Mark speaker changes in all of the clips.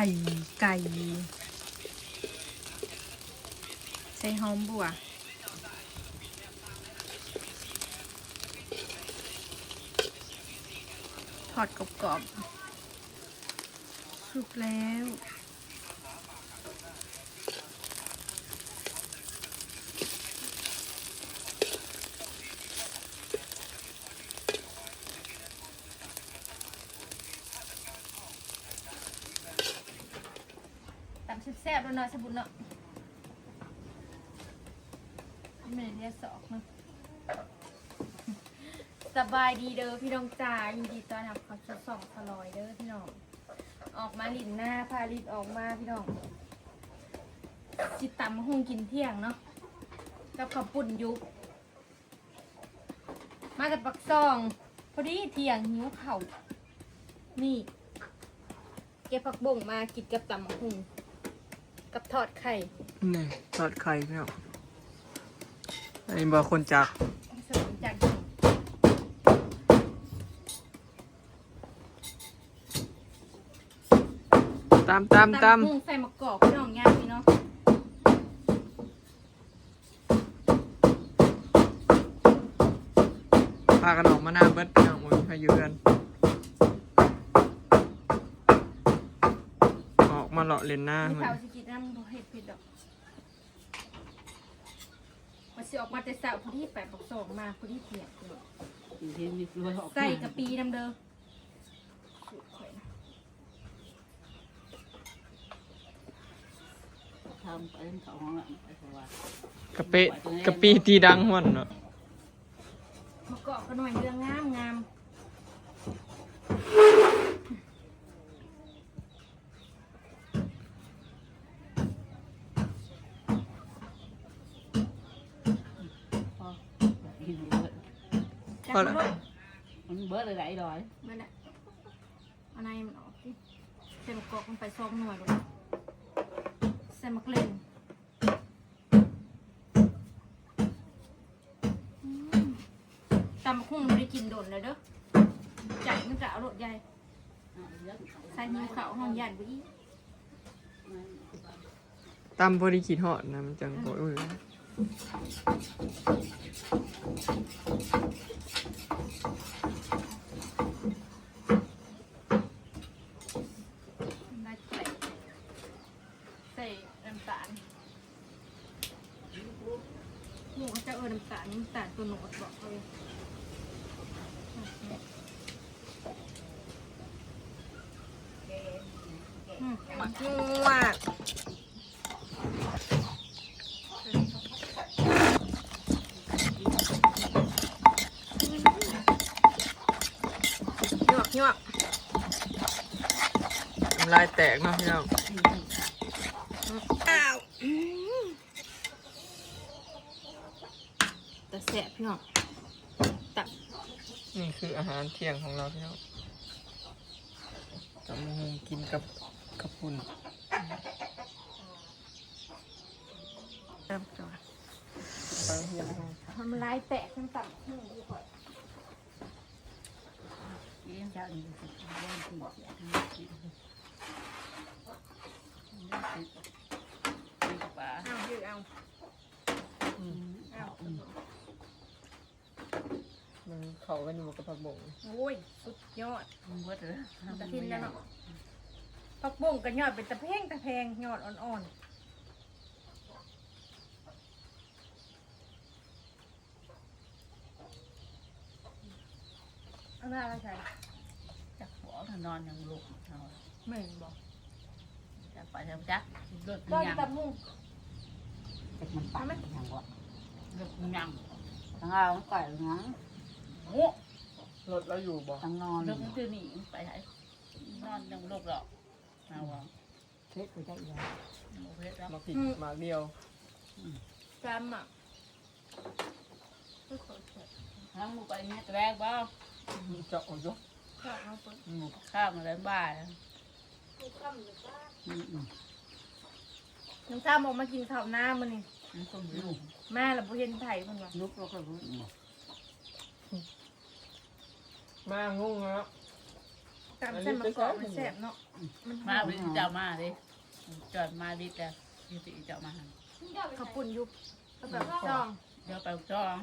Speaker 1: ข่ไก่ ใส่หอมบัวทอดกรอบๆสุกแล้ว ซ่บแล้วเนาะสบุนเนาะไม่ได้เรียกสอกเนาะสบายดีเด้อพี่น้องจ๋ายินดีต้อนรับเข้าสู่สองสลอยเด้อพี่น้อง ออกมาลินหน้าพาลินออกมาพี่น้องจิตตำมะฮงกินเที่ยงเนาะกับข้าวปุ่นยุบมาจากปักซอง พอดีเที่ยงหิวเข่านี่เก็บผักบุ้งมากินกับตำมะฮุง กับทอดไข่
Speaker 2: นี่ทอดไข่พี่น้องอันนี้บอกคนจัก
Speaker 1: สมุนจากหนึ่ง
Speaker 2: ตามตามตาม
Speaker 1: มะฮุงใส่มะกอกพี่น้องย่างพี่เนาะ
Speaker 2: พากันออกมาหน้าเบิดพี่น้องมันให้อยู่กันออกมาเลาะเล่นหน้า
Speaker 1: มี
Speaker 2: เหมือ
Speaker 1: เสานสิกิ นน้ำบ่เห็ดผิดดอกมันสิออกมาแต่เสาพอดีแปดปักสองมาพอดีเที่ยงพี่น้อง
Speaker 3: เห็นมีรวยออก
Speaker 1: ใส่กะปีน้ำเด้อสูตรข่อยนะ
Speaker 3: ทำไปเขาห้องละไปสว่าง
Speaker 2: กะเปะกะปีตีดังมันเนาะ
Speaker 1: มะกอกก็หน่อยเรื่องงามงาม
Speaker 3: พอกินเบิด
Speaker 1: จักรรถ
Speaker 3: มันเบิดอะไรดอย
Speaker 1: นั่นแหละเอาในมันออกสิใส่มะกอกมันไปซองหน่วยเลยใส่มะเกล็นอืมตำบักหุ่งไม่ได้กินโดนเลยเด้อใจมันจะเอารถใหญ่ใส่หิวเขาวห้องยันบุอี
Speaker 2: ตามพอดีขีดหอดนะมันจังโอ้ย
Speaker 1: ได้ใส่ใส่น้ำตาลหมูเขาจะเออน้ำตาลน้ำตาลตัวโหนดบอกเขาเลยอืม
Speaker 2: งัว
Speaker 1: หยวกหยวก
Speaker 2: น้ำลายแตกเนาะพี่น้อง
Speaker 1: อ้าวอืมแต่แสบพี่น้องตับ
Speaker 2: นี่คืออาหารเที่ยงของเราพี่น้องตำมะฮงกินกับกระปุ่น
Speaker 1: เริ่มก่อน
Speaker 2: ไปเฮียนห้อง
Speaker 1: ทำลายแตกทั้งตับทั้งดีก่อน
Speaker 3: เลี้ยงเจ้าอีกสิบวันสี่เสียทั้งสี่ ปลา
Speaker 1: เอายืดเอา
Speaker 2: อืม
Speaker 1: เอา
Speaker 2: มันเขากันอยู่กับผักบง
Speaker 1: โอ้ย สุดยอด
Speaker 3: เบิดเลย
Speaker 1: ตะทินแล้วเนาะผักบงกับยอดเป็นตะเพงตะแพงยอดอ่อนๆเอาหน้าอะไรใส่
Speaker 3: จักหัวมันนอนยังลุกเอา
Speaker 1: เหม็นบอก
Speaker 3: จักไปจักจักเลือด
Speaker 1: ก็
Speaker 3: ยัง
Speaker 1: ตับมุ้ง
Speaker 3: จักมันปักยังวะเลือดยังทั้งเอาก่อยงั้งโอ้
Speaker 2: รถเราอยู่บ่
Speaker 3: ทั้งนอนเลือดมันคือหนีไปไหนนอนยังลุกหรอกเอาวะเพชรไปได้ยังเพชรแล้ว
Speaker 2: มาผิดมาเดียว
Speaker 1: จำอะไม่ขอเสีย
Speaker 3: ทั้งลูกไปเนี่ยแรกบ้า
Speaker 2: เจาะอยู่
Speaker 1: ข้าวเอาไป
Speaker 3: ข้าวมาแล้วบ้าอืมอืม
Speaker 1: น้ำตาลออกมากินข้าวหน้ามันนี่
Speaker 3: มันคนลุก
Speaker 1: แม่ละบุเห็นไทยมันวะ
Speaker 3: ลุกแล้วก็ลุก
Speaker 2: มางงแล้ว
Speaker 1: ตามเส้นมะกอกมันแซ่บเนาะมันห
Speaker 3: มา
Speaker 1: อม
Speaker 3: วิเจ้ามาดิจอดมาดิแต่ยี่สิเจ้ามา
Speaker 1: ข้าวปุ่นยุบแล้วแบบจอง
Speaker 3: เดี๋ยวไปจ้อง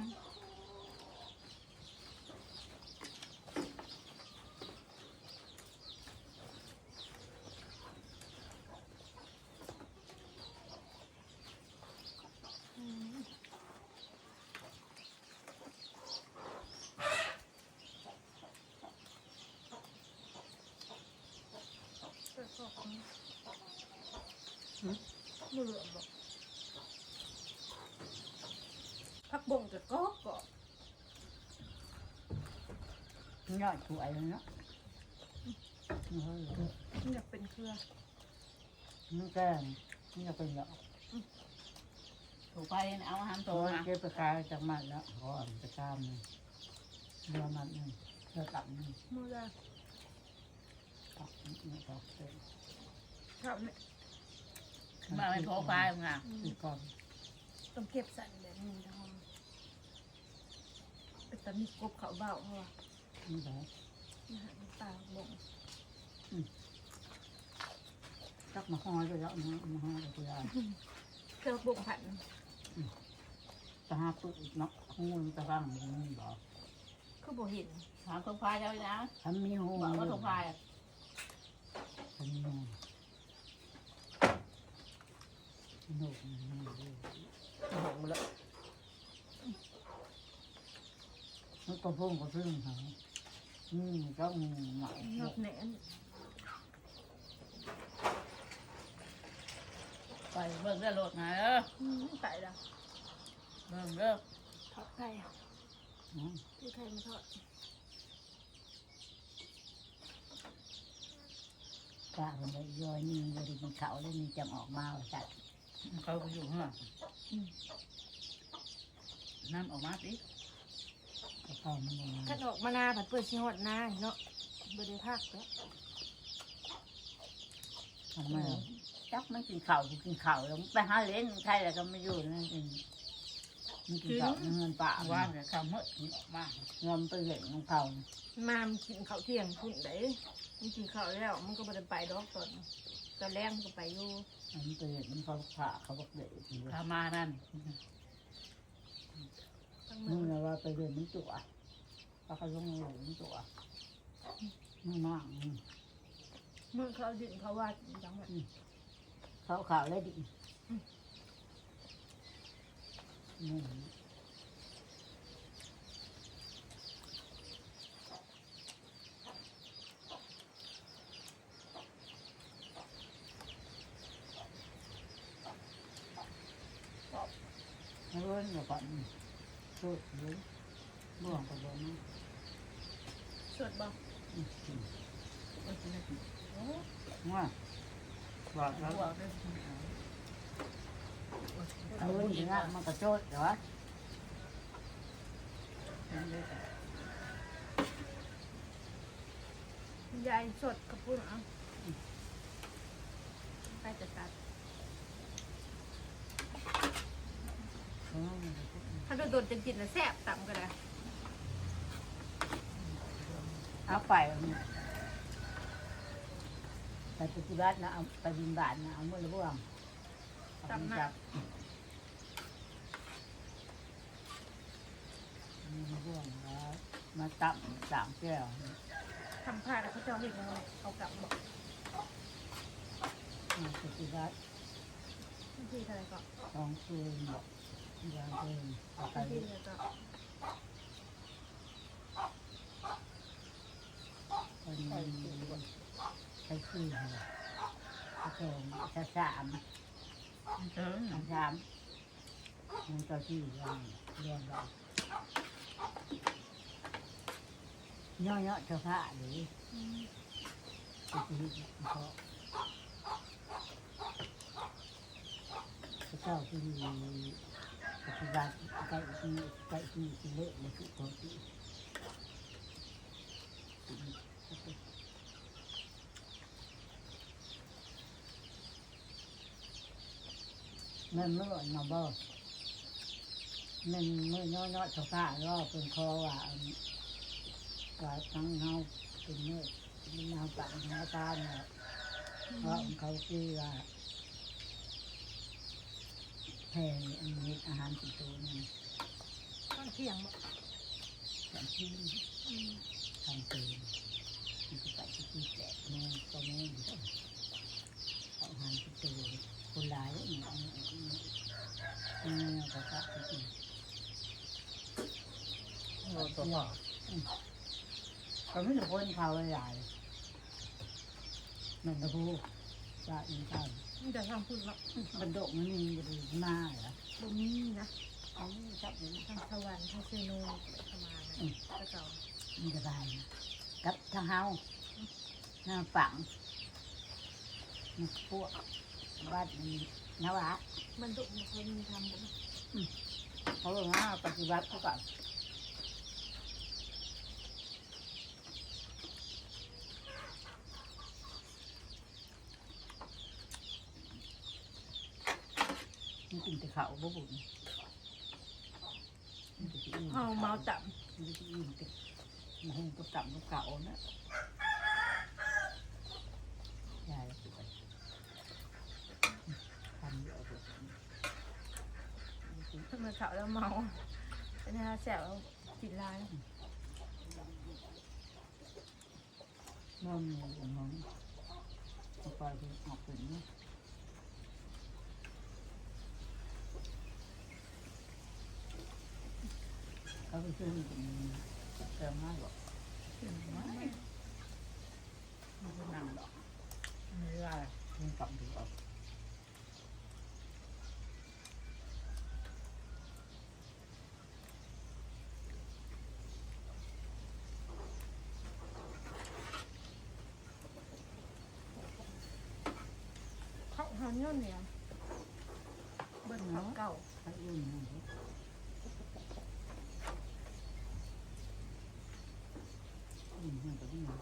Speaker 1: เหลือบอกพักบ่งกับก็ก็
Speaker 4: ยอดสวยเลยเนาะเออ
Speaker 1: อยากเป็นเครือ
Speaker 4: นี่แก้มนี่ก็เป็นดอก
Speaker 3: ถูกไปเอาอาหารโต
Speaker 4: โต
Speaker 3: มา
Speaker 4: เก็บไปขายจากมันแล้วขออ่อนไปตามเลยเรือมันหนึ่งเรือตับหนึ่ง
Speaker 1: มือละ
Speaker 4: ตับหนึ่งตับเต็ม
Speaker 1: ข้าวเนี่ย
Speaker 3: มาเป็นโปรไฟล์มึงอะ
Speaker 4: อีกก่อน
Speaker 1: ต้องเก็บสั่นแบบนี้ทองแต่มีกบเขาเบาเพราะว่า
Speaker 4: นี่แหละ
Speaker 1: อาหารปลาบ่ง
Speaker 4: ตักมาห่อด้วยแล้วมามาห่อด้วยแล้ว
Speaker 1: เครือบ่งผัด
Speaker 4: ตาหาปุ๊บเนาะหูมันจะบ้างมันบอก
Speaker 1: คือบ่เห็น
Speaker 3: ถามโปรไฟล์เจ้านะ
Speaker 4: ทำมีหู
Speaker 3: บอกว่าโปรไฟล์
Speaker 4: ทำมีหู หนุกหนุก
Speaker 2: หอมแล้ว
Speaker 4: มันก็พุ่งก็พึ่งเขาอืมก็หหน่อย
Speaker 1: นอกแหนน
Speaker 3: ไปเบิ่งเรื่องรถมาเออ
Speaker 1: อืมตายละ
Speaker 3: เบิ่งเรื่อ
Speaker 1: ทอดไข่อะ
Speaker 4: อืม
Speaker 1: ที่ไข่มาทอด
Speaker 4: กะมันเลยย่อยนี่เลยมันเขาแล้วนี่จำออกมาจัด
Speaker 3: เขาไปอยู่ข้างหลังน้ำออกมาสิ
Speaker 4: กระเพรามันลง
Speaker 1: คั
Speaker 4: มา
Speaker 1: ดออกมาหน้าผัดเปิดชิฮอดหน้าเนาะบ่ได้พักแล้ว
Speaker 4: ทำไมอะจักมันกินข้าวกูกินข้าวแล้วมันไปหาเล่นใครแล้วก็ไม่อยู่นั่นเองมันกินข้าวเงินป่า
Speaker 3: ว่า
Speaker 4: ว่า
Speaker 3: เนี่ยข้าวมืดออกมา
Speaker 4: เงินไปเล่นของเขา
Speaker 1: มามันกินข้าวเที่ยงพุ่นได้มันกินข้าวแล้ว มันก็บ่ได้ไปดอกตอนตอนแรกมันก็ไปอยู่
Speaker 4: มันไปเล่นมันเขาผ่าเขาบอกเด็ก
Speaker 3: ข้ามานั่น
Speaker 1: ทั้ง
Speaker 4: มึ
Speaker 1: มื้
Speaker 4: ง
Speaker 1: อ
Speaker 4: เลยว่าไปเล่นมันตัวปลาเขาลงหลงมันตัวมึงมาก
Speaker 1: มื้อเขาดินเขาว่าจังแบบ
Speaker 4: เขาข่าวเลยดิมึง เงียวก่อนสุดเลยบ่วงกับบ่วงนะ
Speaker 1: สดบ่
Speaker 4: อืม
Speaker 3: โอ้
Speaker 4: ว่า
Speaker 2: หวานแล้ว
Speaker 3: หัวด้วย
Speaker 4: เอาเงินถึงอะมันกระโจดเหรอ
Speaker 1: ยายสดกับพุ่นเอาไปจะตัด
Speaker 4: อืม
Speaker 1: ถ้า โดนๆจะกินแล้วแซ่บต่ำก็ได้
Speaker 4: เอาไปไปปฏิบัตินะเอาไปบินบาทนะเอามือละบ่วงเอาไปจับมือละบ่วงแล้วมาตับสามแก้ว
Speaker 1: ทำผ้าแล้วเขาจะเอาเห็นยังไงเอากลับบอก
Speaker 4: มาปฏิบัติ
Speaker 1: บางทีอะไรก็
Speaker 4: สองคืนบอก ยางคืนเอาไป
Speaker 1: บางทีอะไรก็
Speaker 4: คนใช้นกระโจะสาม
Speaker 3: เชิง
Speaker 4: กระสามมันก็ที่ยังเรียนเราย่อยๆเจ้าพระหรือ
Speaker 1: อืม
Speaker 4: ปฏิบัติเพราะเจ้าที่ ปฏิบัติใกล้ที่ไปที่ที่เละในทุกคนที่มันเมื่อมาบ่มันเมื่อน้อยๆเจ้าพระก็เป็นคอว่าว่าทั้งเฮาเป็นเมื่อมันเอาปากมาตาเนี่ยเพราะเขาคือว่า แพงอันนี้อาหารสิตัวนี่
Speaker 1: ตอนเที่ยงบ่
Speaker 4: สามที่
Speaker 1: อืม
Speaker 4: ทำเป็นมันจะไปที่ที่แปดโมงก็โมงเอาอาหารสิตัวคนร้ายเนี่ยเอาเนี่ยเนี่ยเขาก็ไปกิน
Speaker 2: โดนตัวเปล่า
Speaker 4: เขาไม่ได้คนเขาหลายมันตะพูว่าอีกท่าน
Speaker 1: นจะทำพูดเนาะ
Speaker 4: มันโดกมันนี่มันดีมากเหรอ
Speaker 1: บ่มีนะ
Speaker 4: เขาชอบอยู่
Speaker 1: ทางสวรรค์ทางเซโนประมาณนั้นแต่เก่า
Speaker 4: มีสบายนะกับทางเฮาหน้าฝังมันพวกบ้านมันนวะ
Speaker 1: มันดุมันเคยมีทำบ่
Speaker 4: เขาบอกว่าปฏิบัติเขาก่ อนมันกินแต่ข้าวบ่บุญมันจะกิน
Speaker 1: เฮาเมาจับ
Speaker 4: มันจะกินแต่มันหุงกับตับกับเก่านะยายสิไปทำเยอะเลย
Speaker 1: ขึ้นมาเขาแล้วเมาเป็นฮาแสบแล้วกินลาย
Speaker 4: นอนอยู่อย่างนั้นปล่อยไปออกถึงนี่เเขาไปซื้อมันเติมมากหรอกไม่ไม่นั่งหรอกไม่ได้มันกลับดูออก
Speaker 1: เขาหาเงินเนี่ยเบิ้ลเก่า
Speaker 4: ถ้าอุ่นนะอุ่นมันก็ไม่มา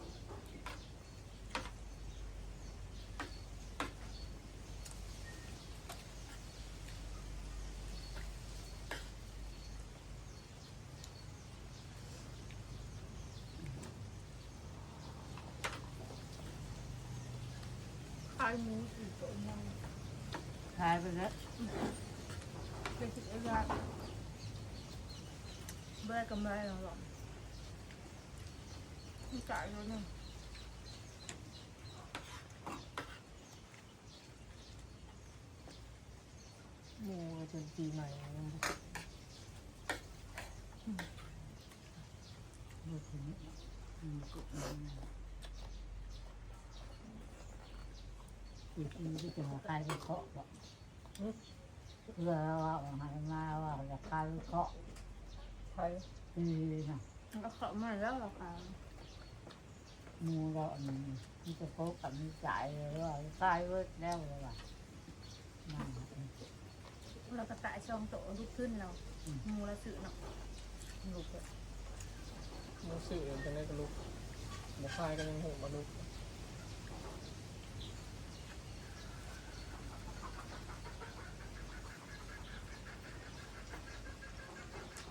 Speaker 1: ขายหมูสี่ตัวยัง
Speaker 4: ขายไปแล้ว
Speaker 1: เป็นสิบเอ็ดบาทเบื่อกำไรเราหรอกมีจ่ายแล้วเนี่ย
Speaker 2: หมูจนปีใหม่ยัง
Speaker 4: ดูถึงมันก็มั นอีกทีก็จะมาขายไปเคราะบอกเพื่อว่าเอาหายมาว่าจะขายไปเคราะ
Speaker 2: ไทย
Speaker 4: คือนะ
Speaker 1: มันก็เขามาแล้วเหรอคะ
Speaker 4: มูเราอันนี้มันจะพบกับนิสัยเลยว่าขายเวิร์ดแล้วเลยว่ะนั่นน่ะ
Speaker 1: เราก็ตายช่องโตลุกขึ้นเรามูละสื่อเนาะลุกเลย
Speaker 2: หมูสื่อจะได้กระลุกหมูคายก็ยังหูมาลุก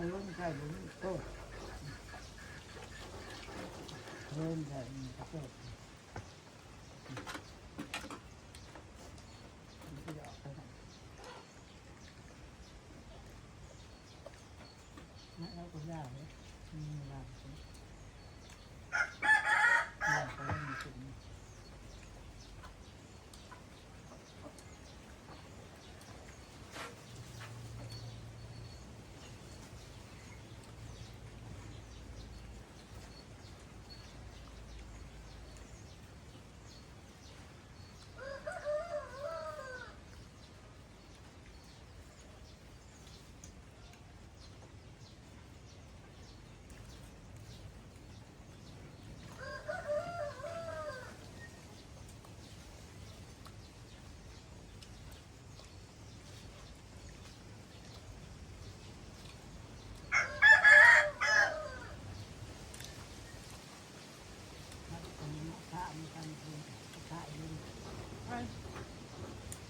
Speaker 4: เขาเริ่มใช้บุญโตเริ่มใช้บุญโตมันก็จะออกไปทางนั่นเราก็ยากเลยมีเวลาใช่ยากก็ไม่มีสิ่งนี้ พระมันทำบุญพระยุ่ง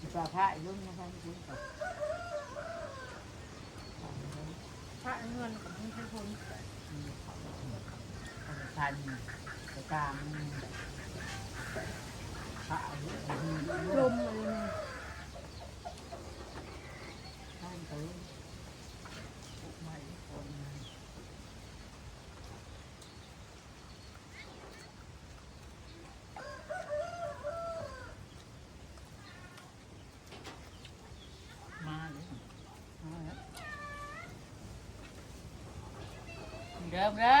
Speaker 4: พ ระพระยุ่งนะคะคุณกับ
Speaker 1: พระเงินกับให้พ้น
Speaker 4: เขาทันกลางพระอายุ
Speaker 1: ลมเลยนะ
Speaker 4: ท่านเขาไม่คน
Speaker 3: มาเลย
Speaker 4: มาแล้ว
Speaker 3: เดิมเด้อ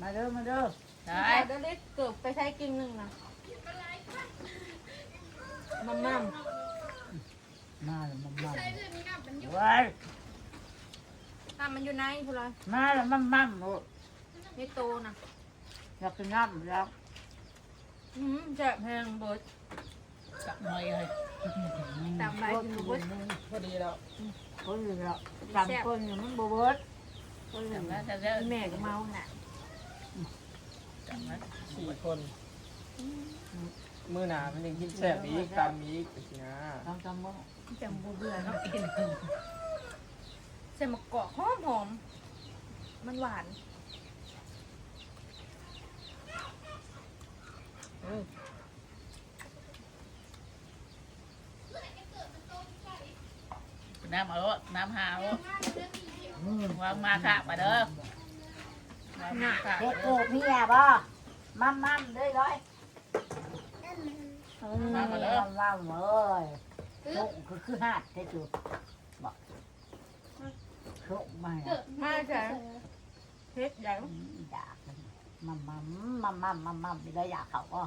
Speaker 4: มาเด้อมาเด้อ
Speaker 3: ได้
Speaker 1: เดี๋ยวเล็กเกือบไปใช้กิ่งหนึ่งนะมัมมัม
Speaker 4: มาแล้วมันมัน
Speaker 3: เว้ย
Speaker 1: ถ้ามันอยู่ในพูดเลย
Speaker 4: มาแล้วมันมันโอ้
Speaker 1: ไม่โตนะ
Speaker 4: อยากกินน้ำแล้ว
Speaker 1: อืมแจะแพงเบิด
Speaker 3: จับหน่อยเลย
Speaker 1: ตามใบกินบ่เบิด
Speaker 2: พอดีแล้ว
Speaker 4: คนอยู่แล้วจำคนอยู่มันบวช คนอยู่
Speaker 3: จับ
Speaker 4: แล้
Speaker 3: แล้ววจะเด้อ
Speaker 1: แม่ก็เมาน่ะ
Speaker 3: จับแล้ว
Speaker 2: สี่คนมือหนามันยังกินแซ่บอีกตามอีกสินะ
Speaker 4: จำจำบ่
Speaker 1: จำบ่เบื่อเนาะกินใส่มะกอกหอมหอมมันหวาน
Speaker 2: อืม
Speaker 3: น้ำเอาน้ำหาว วางมาค่ะมาเด้อวางมาค่ะ
Speaker 4: เด็กเกิดเมียบ่มั่มมั่มเลยร้อยมั่มมั่มเลยโชคคือคือหาดได้จุบอกโชคมา
Speaker 1: มาจ้ะเฮ็ดใหญ่
Speaker 4: อยากมั่มมั่มมั่มมั่มมั่มมั่มไม่ได้อยากเขาก็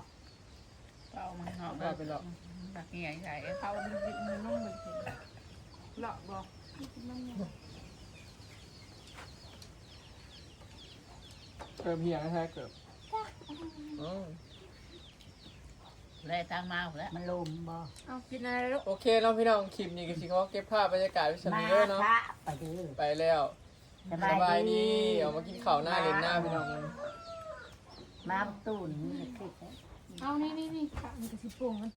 Speaker 3: เอามาหอม
Speaker 2: ก็
Speaker 3: เด้อ
Speaker 2: ไปหรอก
Speaker 3: ตักใหญ่ใส่
Speaker 1: เขาดึงดึงมันต้องมันเลาะบ่
Speaker 2: เกิดเพียงแท้เกิดอืม
Speaker 3: เลยทางมาแล้ว
Speaker 4: มันลมบ่
Speaker 1: เอากินอะไรลูก
Speaker 2: โอเคเนาะพี่น้องคลิปนี้ก็สิเขาเก็บภาพบรรยากาศไว้ส
Speaker 4: มา
Speaker 2: มีเด้อเนาะ
Speaker 4: พระไปดู
Speaker 2: ไปแล้ว
Speaker 4: ส
Speaker 2: สบายดีเอามากินข้าวหน้าเล่นหน้าพี่น้อง
Speaker 4: มาตูนนี่คิด
Speaker 1: เอานี่นี่นี่ค่ะมันกระสิโป่งมัน